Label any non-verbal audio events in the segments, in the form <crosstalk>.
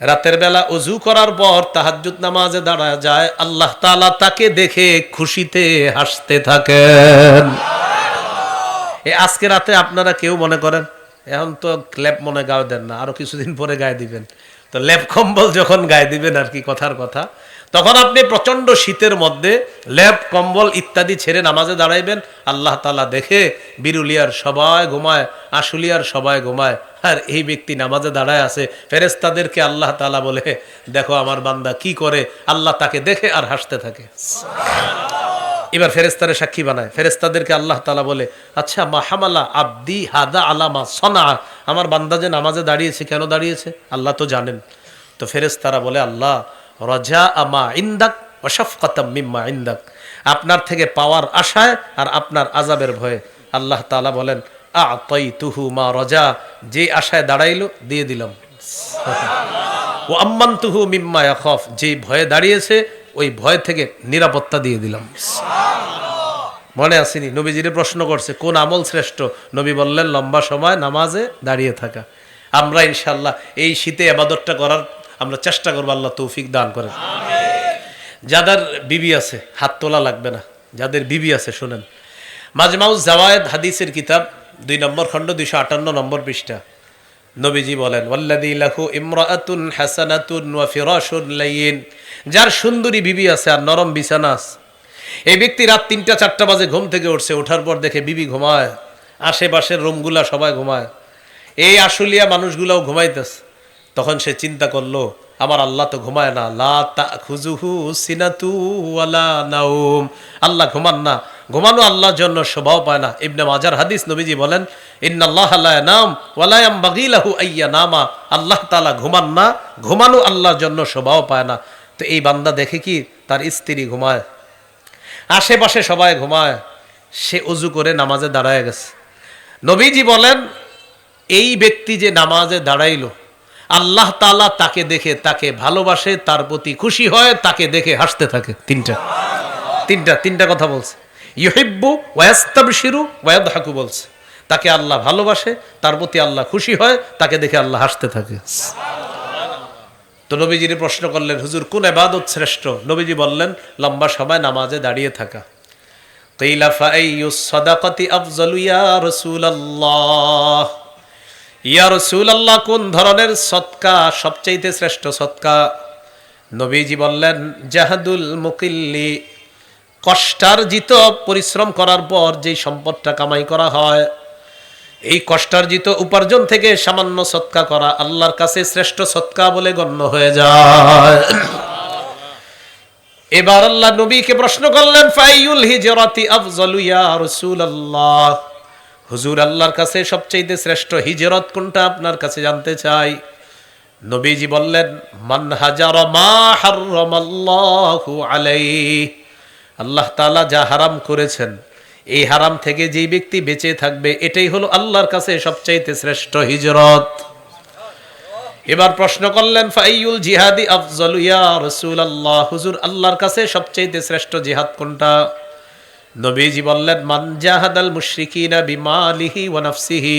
রাতের বেলা অজু করার পর তাহাজ্জুদ নামাজে দাঁড়ায় যায়, আল্লাহ তাআলা তাকে দেখে খুশিতে হাসতে থাকেন। আজকে রাতে আপনারা কেউ মনে করেন? এখন তো ল্যাপ মনে গায়ে দেন না, আরও কিছুদিন পরে গায়ে দিবেন। তো ল্যাপ কম্বল যখন গায়ে দিবেন আর কি কথার কথা। তখন আপনি প্রচণ্ড শীতের মধ্যে ল্যাপ কম্বল ইত্যাদি ছেড়ে নামাজে দাঁড়াইবেন। আল্লাহ তালা দেখে বিরুলিয়ার সবাই ঘুমায় আশুলিয়ার সবাই ঘুমায়। আর এই ব্যক্তি নামাজে দাঁড়ায় আছে। ফেরেস্তাদেরকে আল্লাহ তালা বলে দেখো আমার বান্দা কি করে? আল্লাহ তাকে দেখে আর হাসতে থাকে। এবার ফেরেস্তারে সাক্ষী বানায়। ফেরেস্তাদেরকে আল্লাহ তালা বলে আচ্ছা মাহামালা আব্দি হাদা আলামা সনা। আমার বান্দা যে নামাজে দাঁড়িয়েছে কেন দাঁড়িয়েছে? আল্লাহ তো জানেন। তো ফেরেস্তারা বলে আল্লাহ রজা আমা ইন্দাক অশফকাতাম মিম্মা ইন্দাক। আপনার থেকে পাওয়ার আশায় আর আপনার আজাবের ভয়ে আল্লাহ তালা বলেন আ তৈ তুহু মা রজা। যে আশায় দাঁড়াইলো দিয়ে দিলাম। <laughs> ও আম্মান তুহু মিম্মা ইয়াখফ। যে ভয়ে দাঁড়িয়েছে ওই ভয় থেকে নিরাপত্তা দিয়ে দিলাম। মনে আসেনি? নবীজিরে প্রশ্ন করছে কোন আমল শ্রেষ্ঠ? নবী বললেন লম্বা সময় নামাজে দাঁড়িয়ে থাকা। আমরা ইনশাল্লাহ এই শীতে আবাদতটা করার আমরা চেষ্টা করব আল্লাহ তৌফিক দান করেন যাদের বিবি আছে, হাত তোলা লাগবে না। যাদের বিবি আছে, শুনেন। মাজমাউজ জাওয়ায়েদ হাদিসের কিতাব, দুই নম্বর খণ্ড, দুইশো আটান্ন নম্বর পৃষ্ঠা। নবীজি বলেন, ওয়াল্লাযী লাহু ইমরাআতুন হাসানাতুন ওয়া ফিরাশুন লাইয়িন যার সুন্দরী বিবি আছে আর নরম বিছানা আছে। এই ব্যক্তি রাত তিনটা, চারটা বাজে ঘুম থেকে উঠছে ওঠার পর দেখে বিবি ঘুমায়। আশেপাশের রুমগুলা সবাই ঘুমায়। এই আশুলিয়া মানুষগুলাও ঘুমাইতেছে। তখন সে চিন্তা করল, আমার আল্লাহ তো ঘুমায় না। লা সিনাতু নাউম আল্লাহ ঘুমান না। ঘুমানো আল্লাহর জন্য স্বভাব পায় না। ইবনে মাজার হাদিস নবীজি বলেন নাম নামা। আল্লাহ তাআলা ঘুমান না। ঘুমানো আল্লাহর জন্য স্বভাব পায় না। তো এই বান্দা দেখে কি তার স্ত্রী ঘুমায়? আশেপাশে সবাই ঘুমায়। সে উজু করে নামাজে দাঁড়ায় গেছে। নবীজি বলেন, এই ব্যক্তি যে নামাজে দাঁড়াইলো আল্লাহ তালা তাকে দেখে, তাকে ভালোবাসে, তার প্রতি খুশি হয়, তাকে দেখে হাসতে থাকে। তিনটা। তিনটা তিনটা কথা বলছে। ইহিব্বু ওয়াস্তাবশিরু ওয়াদহাকু বলছে। তাকে আল্লাহ ভালোবাসে, তার প্রতি আল্লাহ খুশি হয়, তাকে দেখে আল্লাহ হাসতে থাকে। তো নবীজির প্রশ্ন করলেন, হুজুর, কোন এবাদত শ্রেষ্ঠ? নবীজি বললেন, লম্বা সময় নামাজে দাঁড়িয়ে থাকা। কিলা ফাইয়ুস সাদাকাতি আফজালু ইয়া রাসূলুল্লাহ। ইয়া রাসূলুল্লাহ, কোন ধরনের সৎকা সবচাইতে শ্রেষ্ঠ সৎকা? নবীজি বললেন, জাহাদুল মুকিল্লি, কষ্টার্জিত পরিশ্রম করার পর যেই সম্পদটা কামাই করা হয়, এই কষ্টার্জিত উপার্জন থেকে সামান্য সৎকা করা আল্লাহর কাছে শ্রেষ্ঠ সৎকা বলে গণ্য হয়ে যায়। এবার আল্লাহ নবীকে প্রশ্ন করলেন ফাইউল হিজরাতি আফজালু ইয়া রাসূলুল্লাহ। হুজুর আল্লাহর কাছে সবচেয়ে শ্রেষ্ঠ হিজরত কোনটা আপনার কাছে জানতে চাই? নবীজি বললেন, মান হাজার মা হারামাল্লাহু আলাইহি। আল্লাহ তাআলা যা হারাম করেছেন, এই হারাম থেকে যেই ব্যক্তি বেঁচে থাকবে, এটাই হলো আল্লাহর কাছে সবচাইতে শ্রেষ্ঠ হিজরত। এবার প্রশ্ন করলেন ফাইউল জিহাদি আফজল ইয়া রাসূলুল্লাহ? হুজুর, আল্লাহর কাছে সবচাইতে শ্রেষ্ঠ জিহাদ কোনটা? নবীজি বললেন মানজাহাদাল মুশ্রিকিনা বিমালিহি ওয়া নাফসিহি।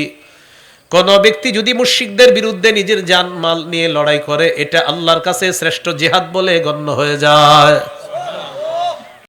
কোন ব্যক্তি যদি মুশরিকদের বিরুদ্ধে নিজের জান মাল নিয়ে লড়াই করে, এটা আল্লাহর কাছে শ্রেষ্ঠ জিহাদ বলে গণ্য হয়ে যায়।